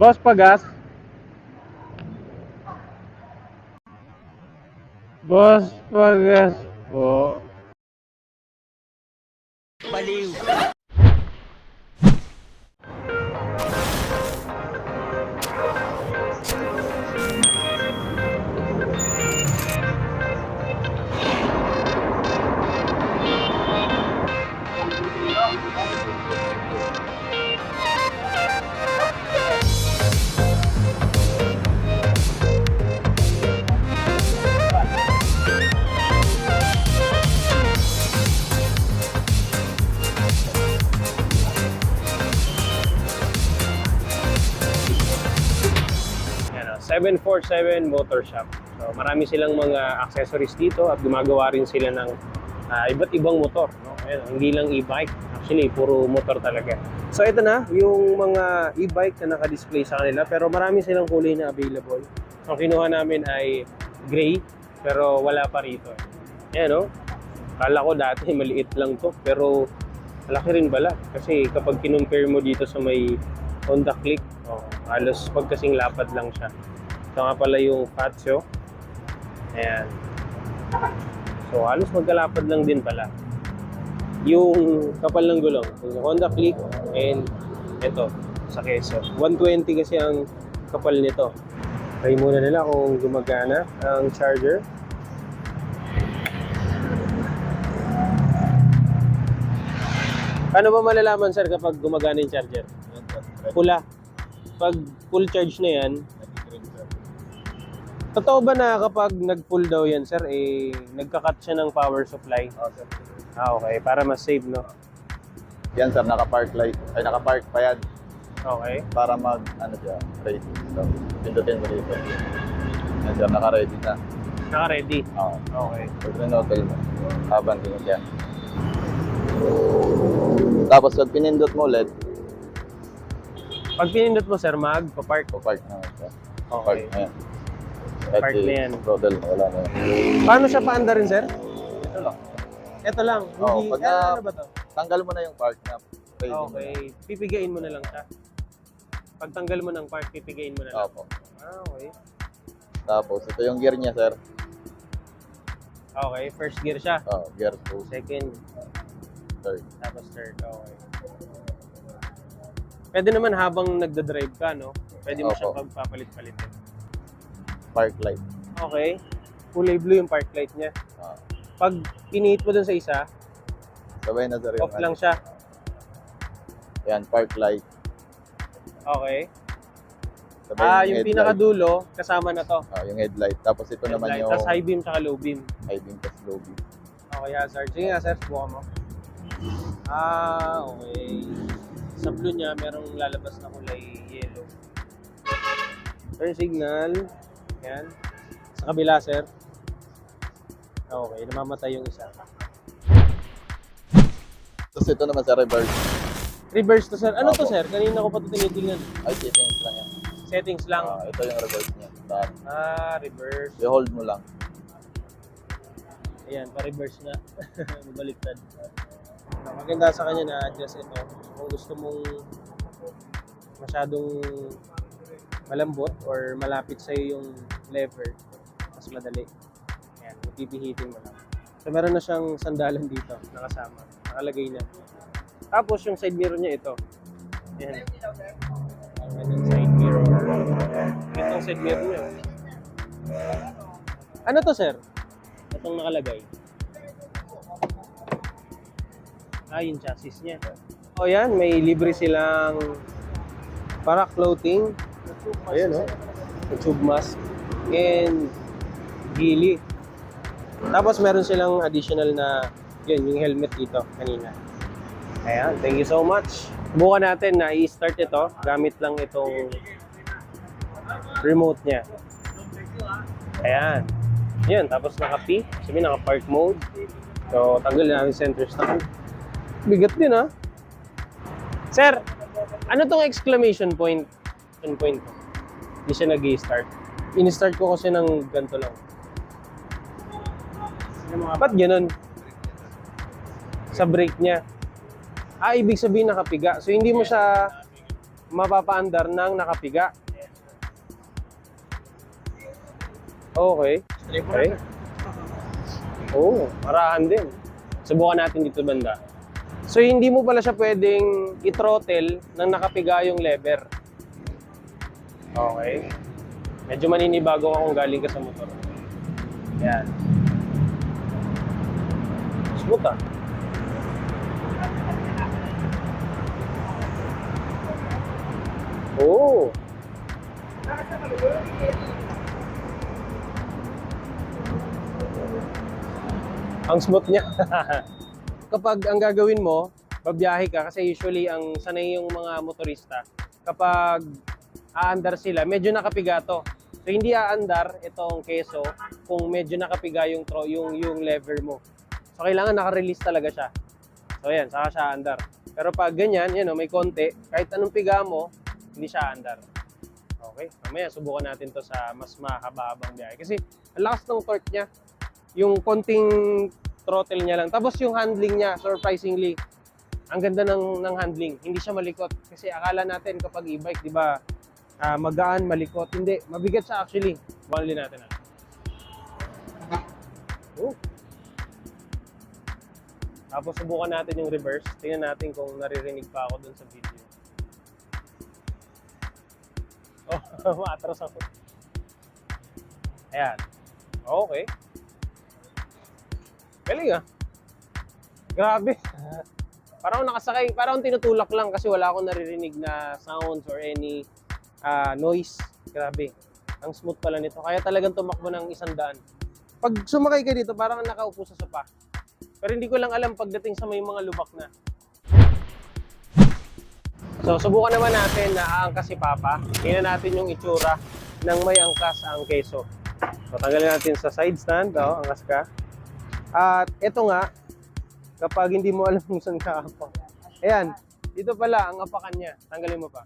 Boss, pagas. Boss, pagas po. 747 Motor Shop. So, marami silang mga accessories dito at gumagawa rin sila ng ah, iba't ibang motor. No? Ayan, hindi lang e-bike. Actually, puro motor talaga. So, ito na, yung mga e-bike na naka-display sa kanila. Pero marami silang kulay na available. Ang kinuha namin ay gray, pero wala pa rito. Ayan, no? Kala ko dati maliit lang to, pero malaki rin bala. Kasi kapag kinumpare mo dito sa may Honda Click, oh, halos pagkasing lapad lang siya. Ito nga pala yung Fazio. Ayan. So, halos magkalapad lang din pala. Yung kapal ng gulong, yung Honda Click and ito, sa keso. 120 kasi ang kapal nito. Try muna nila kung gumagana ang charger. Paano ba malalaman sir kapag gumagana yung charger? Pula. Pag full charge na yan, totoo ba na kapag nag-full daw yan sir, eh, nagka-cut siya ng power supply? Oh, sir. Ah, okay. Para mas save, no? Yan sir, naka-park light. Ay, naka-park pa yan. Okay. Para mag, ano siya, ready. So, pindutin mo dito. Yan sir, naka-ready na. Naka-ready. Oo. Okay. Pag pinhotel mo, habang din yan. Tapos pag pinindot mo ulit, Pag pinindot mo, sir, mag, pa-park. na siya. Park Okay. na yan. Park na yan. Throttle, wala na yan. Paano siya paanda rin, sir? Ito lang. Ito lang. Oo, Hindi, pag ano, na- ano ba to? Tanggal mo na yung park na. Ready mo Okay. Pipigain mo na lang siya. Pag tanggal mo ng park, pipigain mo na lang. Opo. Ah, okay. Tapos ito yung gear niya sir. Okay, first gear siya. Oh, gear 2, Second, third. tapos third. Okay. Pwede naman habang nagda-drive ka, no? Pwede mo Opo. siyang pagpapalit-palitin. Park light. Okay. Kulay blue yung park light niya. Ah, Pag pinihit mo dun sa isa, sabay na sir yung off lang siya. Yan, park light. Okay. Sabay Ah, yung headlight. pinakadulo, kasama na to. Ah, yung headlight. Tapos ito naman Headlight, yung Tapos high beam tsaka low beam. high beam plus low beam. Okay, hazard. Sige nga, sir. Subukan mo. Ah, okay. Sa blue niya, merong lalabas na kulay yellow. Turn signal. Yan. Sa kabila, sir. Okay, namamatay yung isa. Tapos ito naman sa reverse. Reverse to, sir. Ano to, Opo. sir? Kanina ko pa ito tinitingnan. Ay, settings lang yan. Settings lang. Ah, ito yung reverse niya. Daan. Ah, reverse. I-hold mo lang. Ayan, pa-reverse na. Baliktad. Ang maganda sa kanya na adjust ito. Kung gusto mong masyadong malambot or malapit sa yung lever, mas madali. Ayan, pipihitin mo lang. So meron na siyang sandalan dito, nakasama. Nakalagay na. Tapos yung side mirror niya ito. Ayan. Ayan yung side mirror. Ito yung side mirror niya. Ano to, sir? Itong nakalagay. Ah, yung chassis niya. O yan, may libre silang para clothing. Ayan, oh. Tube mask. And gili. Tapos meron silang additional na yun, yung helmet dito kanina. Ayan, thank you so much. Subukan natin na i-start ito. Gamit lang itong remote niya. Ayan. Yan, tapos naka-P. Sabi naka-park mode. So, tanggal na namin center stand. Bigat din ha. Sir, ano tong exclamation point? Exclamation point ko. Hindi siya nag start In-start ko kasi ng ganito lang. Ba't ganun? Sa brake niya. Ah, ibig sabihin nakapiga. So, hindi mo siya mapapaandar ng nakapiga. Okay. Okay. Oh, marahan din. Subukan natin dito banda. So hindi mo pala siya pwedeng i-throttle nang nakapiga yung lever. Okay. Medyo maninibago ka kung galing ka sa motor. Yan. Smooth ah. Oo. Ang smooth niya. Kapag ang gagawin mo, babiyahe ka kasi usually ang sanay yung mga motorista kapag aandar sila, medyo nakapiga to. So hindi aandar itong keso kung medyo nakapiga yung tro, yung yung lever mo. So kailangan naka-release talaga siya. So yan, saka siya aandar. Pero pag ganyan, yan oh, may konti, kahit anong piga mo, hindi siya aandar. Okay, mamaya subukan natin to sa mas mahaba-habang biyahe. Kasi ang lakas ng torque niya. Yung konting throttle niya lang. Tapos yung handling niya, surprisingly, ang ganda ng, ng handling. Hindi siya malikot. Kasi akala natin kapag e-bike, di ba, ah, magaan, malikot. Hindi, mabigat siya actually. Bukan natin ah. Oh. Tapos subukan natin yung reverse. Tingnan natin kung naririnig pa ako dun sa video. Oh, maatras ako. Ayan. Okay. Galing ah. Grabe. Parang nakasakay, parang tinutulak lang kasi wala akong naririnig na sounds or any ah, noise. Grabe. Ang smooth pala nito. Kaya talagang tumakbo ng isang daan. Pag sumakay ka dito, parang nakaupo sa sopa. Pero hindi ko lang alam pagdating sa may mga lubak na. So, subukan naman natin na aangkas si Papa. Tingnan natin yung itsura ng may angkas ang keso. So, tanggalin natin sa side stand. Oh, angkas ka. At ito nga, kapag hindi mo alam kung saan ka apak. Ayan, dito pala ang apakan niya. Tanggalin mo pa.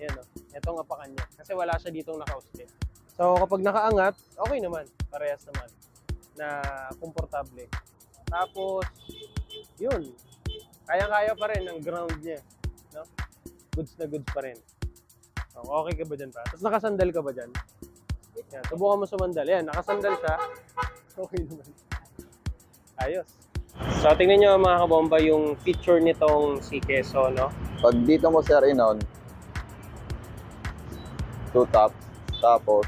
Ayan o, ito ang apakan niya. Kasi wala siya ditong naka-austin. So kapag nakaangat, okay naman. Parehas naman. Na komportable. Tapos, yun. Kaya-kaya pa rin ang ground niya. No? Goods na goods pa rin. Oh, Okay ka ba dyan pa? Tapos nakasandal ka ba dyan? Yan, subukan mo sumandal. Yan, nakasandal siya. Okay naman. Ayos. So, tingnan nyo mga kabomba yung feature nitong si Keso, no? Pag dito mo sir inon, two taps, tapos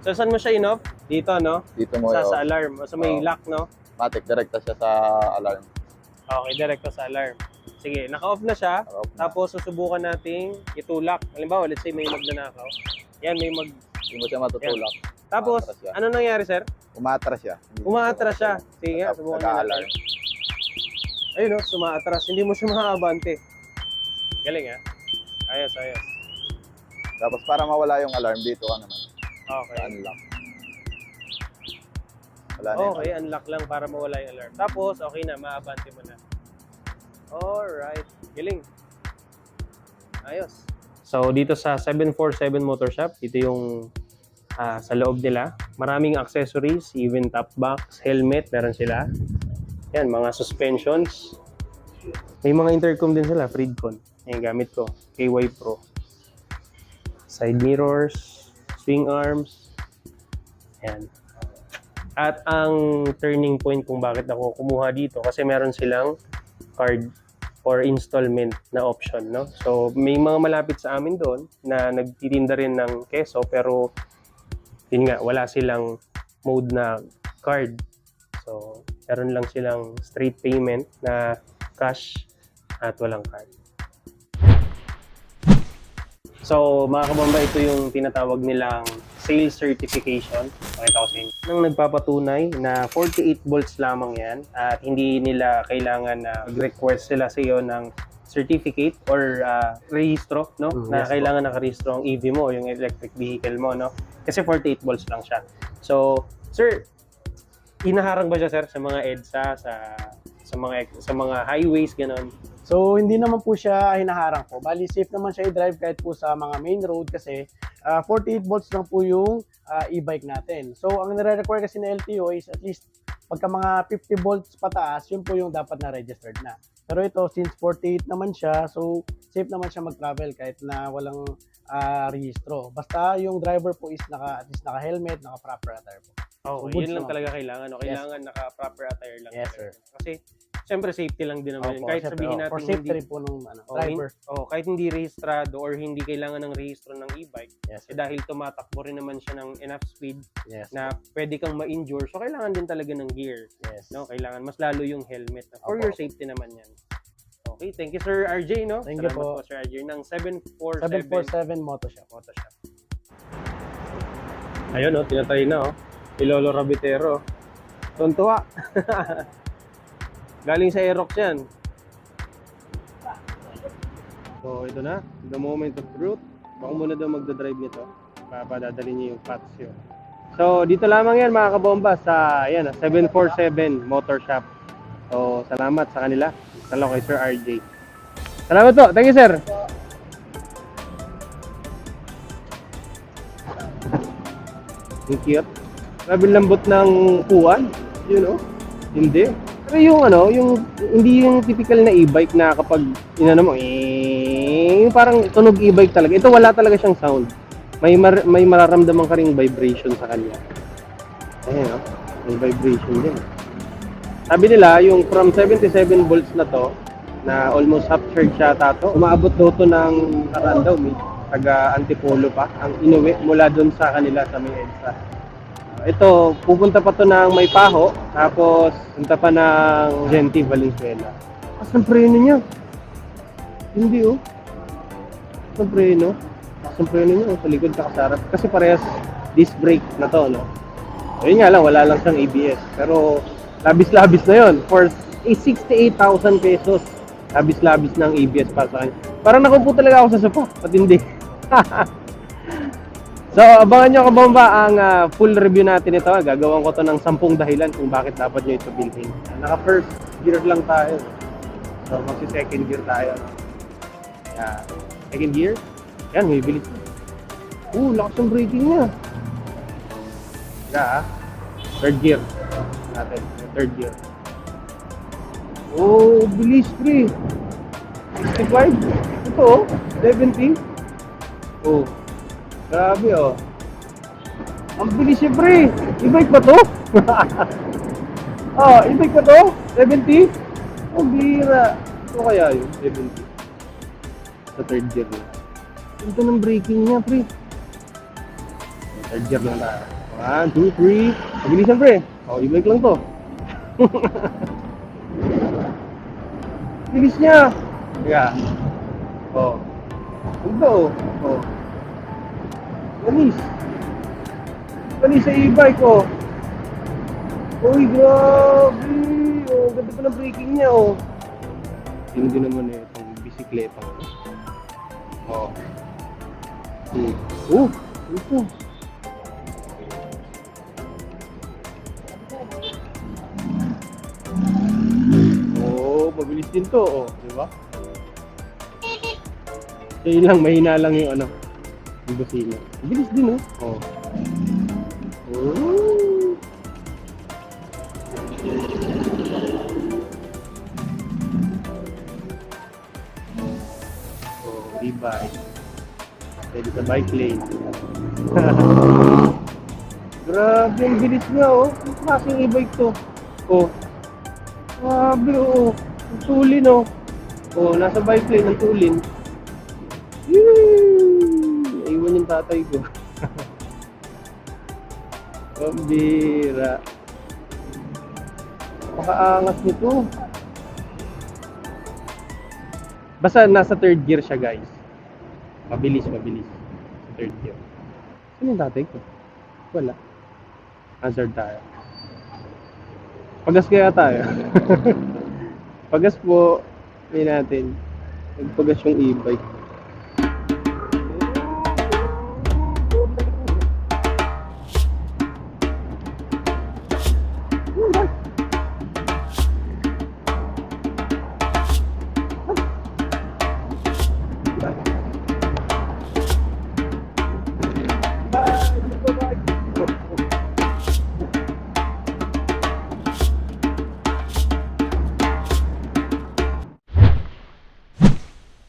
So, saan mo siya in-off? Dito, no? dito mo Sa, yung sa alarm. O sa may Oo. lock, no? matic, direkta siya sa alarm. Okay, direkto sa alarm. Sige, naka-off na siya. Off na. Tapos, susubukan nating itulak. Halimbawa, let's say may magnanakaw. Yan, may mag... Hindi mo siya matutulak. Tapos, Umaatras siya. ano nangyari, sir? Umaatras siya. Hindi mo Umaatras siya. matutulak. Sige nga, Tapos subukan nag-a-alarm. natin. Ayun, no? Sumaatras. Hindi mo siya makaabante. Galing, ha? Ayos, ayos. Tapos para mawala yung alarm, dito ka naman. Okay. Unlock. Wala na yung Okay, unlock lang para mawala yung alarm. Tapos, okay na, maabante mo na. Alright. Galing. Ayos. So, dito sa 747 Motor Shop, ito yung ah, sa loob nila. Maraming accessories, even top box, helmet, meron sila. Yan, mga suspensions. May mga intercom din sila, Freedcon. Yan, gamit ko. KY Pro. Side mirrors, swing arms. Yan. At ang turning point kung bakit ako kumuha dito kasi meron silang card or installment na option, no? So, may mga malapit sa amin doon na nagtitinda rin ng keso pero yun nga, wala silang mode na card. So, meron lang silang straight payment na cash at walang card. So, mga kabamba, ito yung tinatawag nilang sales certification. Pakita ko sa inyo. Nang nagpapatunay na 48 volts lamang yan at hindi nila kailangan na mag-request sila sa iyo ng certificate or ah, rehistro, no? Mm, na yes kailangan nakarehistro ang EV mo, yung electric vehicle mo, no? Kasi 48 volts lang siya. So, sir, inaharang ba siya, sir, sa mga EDSA, sa sa mga sa mga highways ganun? So, hindi naman po siya hinaharang po. Bali, safe naman siya i-drive kahit po sa mga main road kasi ah, 48 volts lang po yung ah, e-bike natin. So, ang nire-require kasi na LTO is at least pagka mga 50 volts pataas, yun po yung dapat na registered na. Pero ito, since 48 naman siya, so safe naman siya mag-travel kahit na walang ah, rehistro. Basta yung driver po is naka, at least naka-helmet, naka-proper attire po. Oo, So, yun lang talaga kailangan. No? Yes. Kailangan naka-proper attire lang. Yes, sir. Kasi, syempre, safety lang din naman. Opo, Kahit syempre, sabihin oh, natin for safety hindi, rin po nung ano, oh, driver. hin- oh, kahit hindi rehistrado or hindi kailangan ng rehistro ng e-bike, Yes, eh, sir. dahil tumatakbo rin naman siya ng enough speed Yes. na pwede kang ma-injure, so kailangan din talaga ng gear. yes. No, kailangan mas lalo yung helmet. For Opo. your safety naman 'yan. Okay, thank you Sir RJ, no? Thank you Salamat po. Sir RJ ng 747 747 Moto Shop. Photoshop. Ayun, no, tinatry na, oh. Ilolo Rabitero. Tuntua. Galing sa Aerox yan. So, ito na. The moment of truth. Baka muna daw magdadrive nito. Papadadali niya yung pads yun. So, dito lamang yan mga kabomba sa yan, ah, 747 Motor Shop. So, salamat sa kanila. Salamat kay Sir RJ. Salamat po. Thank you, sir. Ang cute. Grabe lambot ng upuan. You know? Hindi. Pero yung ano, yung hindi yung typical na e-bike na kapag inano mo, eh, parang tunog e-bike talaga. Ito wala talaga siyang sound. May mar- may mararamdaman ka ring vibration sa kanya. Ayan, oh. may vibration din. Sabi nila, yung from 77 volts na to, na almost half charge siya tato, umaabot daw to ng nakaraan daw, taga Antipolo pa, ang inuwi mula doon sa kanila sa may EDSA. Ito, pupunta pa to ng may paho, tapos punta pa ng Genti, Valenzuela. Asan preno niya? Hindi oh. Asan preno? Asan preno niya? Oh, sa likod sa kasarap. Kasi parehas disc brake na to, no? Ayun nga lang, wala lang siyang ABS. Pero labis-labis na yon for eh, 68,000 pesos. Labis-labis ng ABS para sa kanya. Parang nakupo talaga ako sa sopa. Patindi. so, abangan nyo kabomba ang ah, full review natin ito. Gagawin ko to ng 10 dahilan kung bakit dapat nyo ito bilhin. Naka first gear lang tayo. So, magsi second gear tayo. Yeah. Second gear. Yan, may bilis. Uh, lakas ng braking niya. Yeah, ah. Third gear. Natin. Third gear. Oh, bilis pre. 65. Ito oh. 70. Oh. Grabe oh. Ang bilis niya pre. E-bike ba to? oh, e-bike ba to? 70? Oh, bira. Ito kaya yun? 70. Sa third gear niya. Ito ng braking niya pre. Third gear lang tayo. One, two, three. Mabilisan pre. Oh, e-bike lang to. Bilis niya. Teka. Oh. Ito oh. Oh. Bilis. Bilis sa e-bike oh. Uy, grabe. Oh, ganda pa ng braking niya oh. Hindi naman eh, itong bisikleta. Oh. Hmm. Oh, ito. Oh, mabilis din to, oh, di ba? So yun lang, mahina lang yung ano, yung busina. Mabilis din, oh. Oh. Oh. Oh, e-bike. Pwede sa bike lane. Grabe, ang bilis niya, oh. Ang klaseng e-bike to. Oh, Grabe, oo. Ang tulin, oh. Oh, nasa bike lane, ang tulin. Yung tatay ko. Pambira. Pakaangas nito. Basta nasa third gear siya, guys. Mabilis, mabilis. Third gear. Sino yung tatay ko? Wala. Answer tayo. Pagas kaya tayo. Pagas po, may natin. Nagpagas yung e-bike.